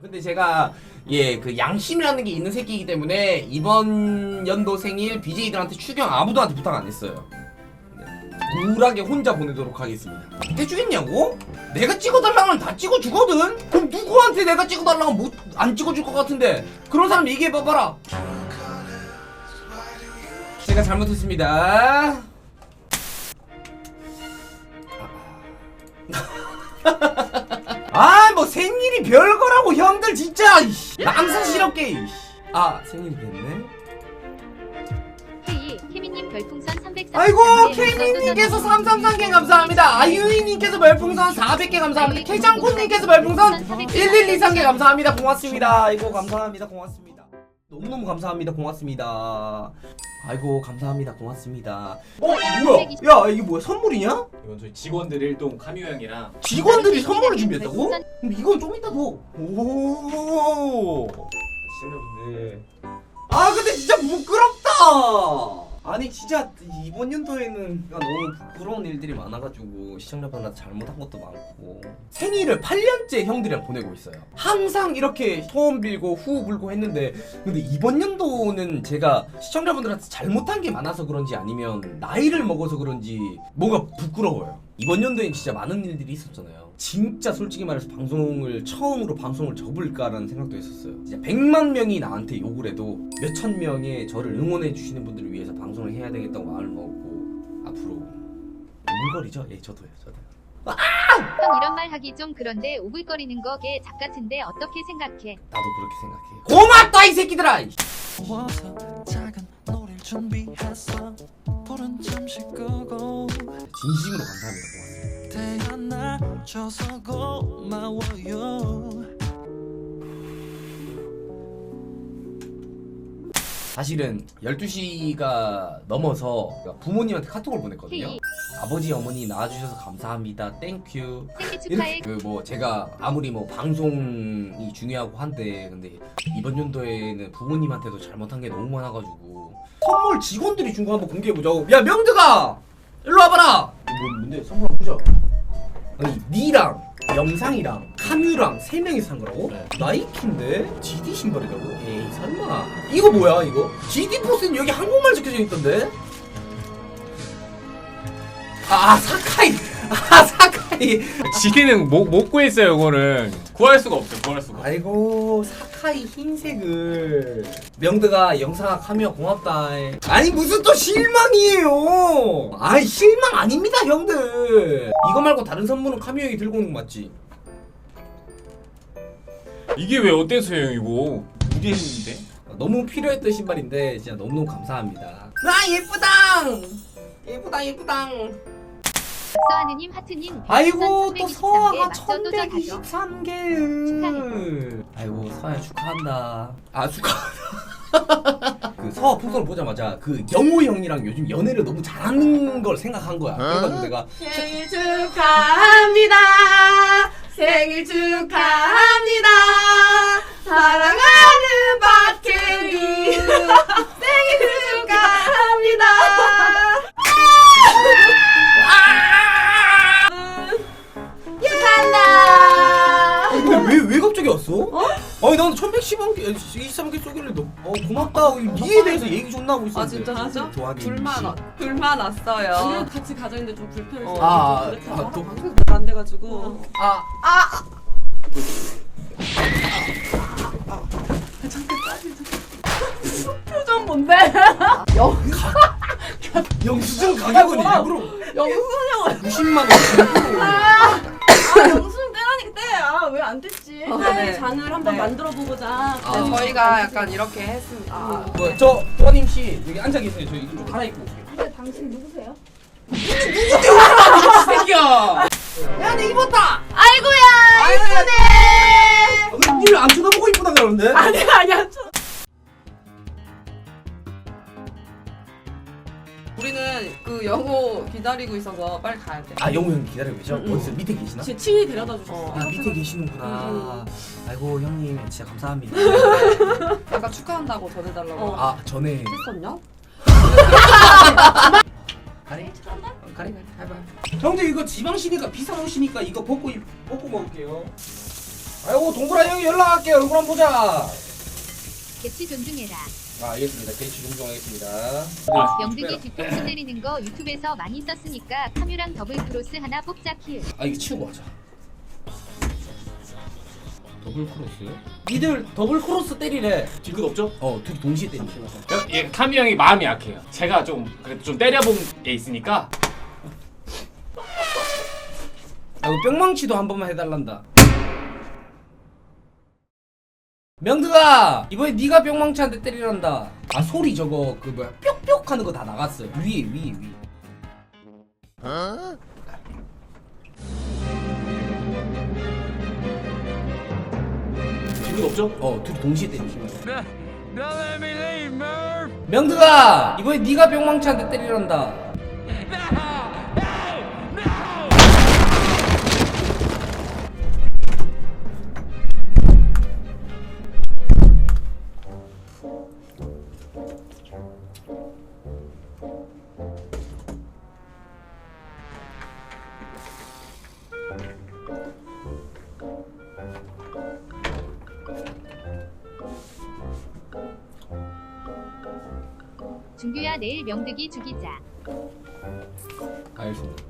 근데 제가 예 그 양심이라는 게 있는 새끼이기 때문에 이번 연도 생일 BJ들한테 추경 아무도한테 부탁 안 했어요. 네. 쿨하게 혼자 보내도록 하겠습니다. 해주겠냐고? 내가 찍어달라면 다 찍어주거든? 그럼 누구한테 내가 찍어달라고 못, 안 찍어줄 것 같은데 그런 사람 얘기해봐봐라 제가 잘못했습니다 아 뭐 생일이 별거라고 형들 진짜 이씨. 아 생일이 됐네. 헤이 케미님 별풍선 300 아이고 케이님께서 333개 감사합니다. 아유이님께서 별풍선 400개 감사합니다. 케장코님께서 별풍선 1123개 감사합니다. 고맙습니다. 아이고 감사합니다. 고맙습니다 너무너무 감사합니다 고맙습니다 아이고 감사합니다 고맙습니다 어 뭐야 야 이게 뭐야 선물이냐? 이건 저희 직원들 일동 카미오 형이랑 직원들이 선물을 준비했다고? 그럼 이건 좀 이따 줘. 오. 시청자분들 아 근데 진짜 부끄럽다. 아니 진짜 이번 연도에는 너무 부끄러운 일들이 많아가지고 시청자분한테 잘못한 것도 많고 생일을 8년째 형들이랑 보내고 있어요. 항상 이렇게 소원 빌고 후 불고 했는데 근데 이번 연도는 제가 시청자분들한테 잘못한 게 많아서 그런지 아니면 나이를 먹어서 그런지 뭔가 부끄러워요. 이번 연도엔 진짜 많은 일들이 있었잖아요. 진짜 솔직히 말해서 방송을 처음으로 방송을 접을까라는 생각도 했었어요. 진짜 100만 명이 나한테 욕을 해도 몇천 명의 저를 응원해 주시는 분들을 위해서 방송을 해야 되겠다고 마음을 먹고 앞으로 물거리죠? 예, 저도요. 저도요. 형 이런 말 하기 좀 그런데 오글거리는 거게 작 같은데 어떻게 생각해? 나도 그렇게 생각해. 고맙다 이 새끼들아. 진심으로 감사합니다. 태어나줘서 고마워요 사실은 12시가 넘어서 부모님한테 카톡을 보냈거든요. 아버지 어머니 낳아주셔서 감사합니다. 땡큐. 축하해. 그뭐 제가 아무리 뭐 방송이 중요하고 한데 근데 이번 연도에는 부모님한테도 잘못한 게 너무 많아가지고 선물 직원들이 준 거 한번 공개해 보자고. 야 명드가 일로 와봐라. 뭐 뭔데 선물 한번 보자. 아니 니랑 영상이랑 카뮤랑 세 명이서 산 거라고? 네. 나이키인데 GD 신발이라고? 에이 설마 이거 뭐야 이거? GD 포스는 여기 한국말 적혀져 있던데? 아 사카이. 아 사카이. 지리는 못, 못 구했어요 이거는. 구할 수가 없어요 구할 수가. 아이고 사카이 흰색을. 명드가 카미어 고맙다 아니 무슨 또 실망이에요? 아이 실망 아닙니다 형들. 이거 말고 다른 선물은 카미어 형이 들고 오는 거 맞지? 이게 왜 어때서요 형 이거? 무리했는데? 너무 필요했던 신발인데 진짜 너무너무 감사합니다. 아 예쁘당! 예쁘당 예쁘당. 박 서하느님 하트님 아이고 또 1323개 서아가 맞춰 또저 가죠. 1123개 아이고 서아야 축하한다. 아 축하 그 서아 풍선을 보자마자 그 영호 형이랑 요즘 연애를 너무 잘하는 걸 생각한 거야. 그래가지고 내가 생일 축하합니다. 생일 축하 아니 난 1110개 23개 쏘길래 너 어, 고맙다. 니에 대해서 얘기 존나 하고 아 있었는데. 진짜? 진짜? 좋아하는 불만. 왔- 불만 왔어요. 아니요 같이 가자는데 좀 불편해서 아, 아, 그랬죠. 아, 또- 방송이 안 돼가지고. 아 표정 뭔데? 영수증 가격은 일부러 영수증. 90만 원아 영수증 떼라니까 떼야 왜 안 됐지 어, 할 네. 장을 한번 네. 만들어 보고자 아. 네, 저희가 약간 이렇게 했습니다. 아, 뭐, 저 도아님 씨 여기 앉아 계세요. 저 이거 좀 갈아입고 올게요. 근데 당신 누구세요? 새끼야. 야, 내 입었다. 아이고야 이쁘네. 니를 안 쳐다보고 이쁘다 그러는데? 아니야 아니야 저- 우리는 그 영호 기다리고 있어서 빨리 가야 돼. 아, 영우 형 기다리고 계셔. 응, 응. 어디서 밑에 계시나? 제 친히 데려다 주셨어 어. 아, 밑에 계시는구나. 응, 아이고 형님 진짜 감사합니다. 아까 축하한다고 전해달라고. 어. 아 전에 했었냐? 가리 어, 가리 가리 해봐. 형들 이거 지방시니까 비싼 옷이니까 이거 벗고 입- 벗고 먹을게요. 아이고 동그란 형이 연락할게 얼굴 한번 보자 개치 존중해라. 아 알겠습니다 개취 존중하겠습니다 영득이 뒤통수 때리는 거 유튜브에서 많이 썼으니까 카뮤랑 더블 크로스 하나 뽑자 킬. 아 이거 치우고 하자 더블 크로스? 니들 더블 크로스 때리래 뒤끝 없죠? 어 둘이 동시에 때리래 예, 카미 형이 마음이 약해요. 제가 좀 그래도 좀 때려본 게 있으니까 아 이거 뿅망치도 한 번만 해달란다 명드가! 이번에 네가 한대 때리란다. 아 소리 저거 그 뭐야 뾱뾱 하는 거 다 나갔어 위에 위에 위에. 뒤끝 없죠? 어 둘이 동시에 때리래 명드가! 이번에 네가 한대 때리란다 준규야 내일 명득이 죽이자. 알겠습니다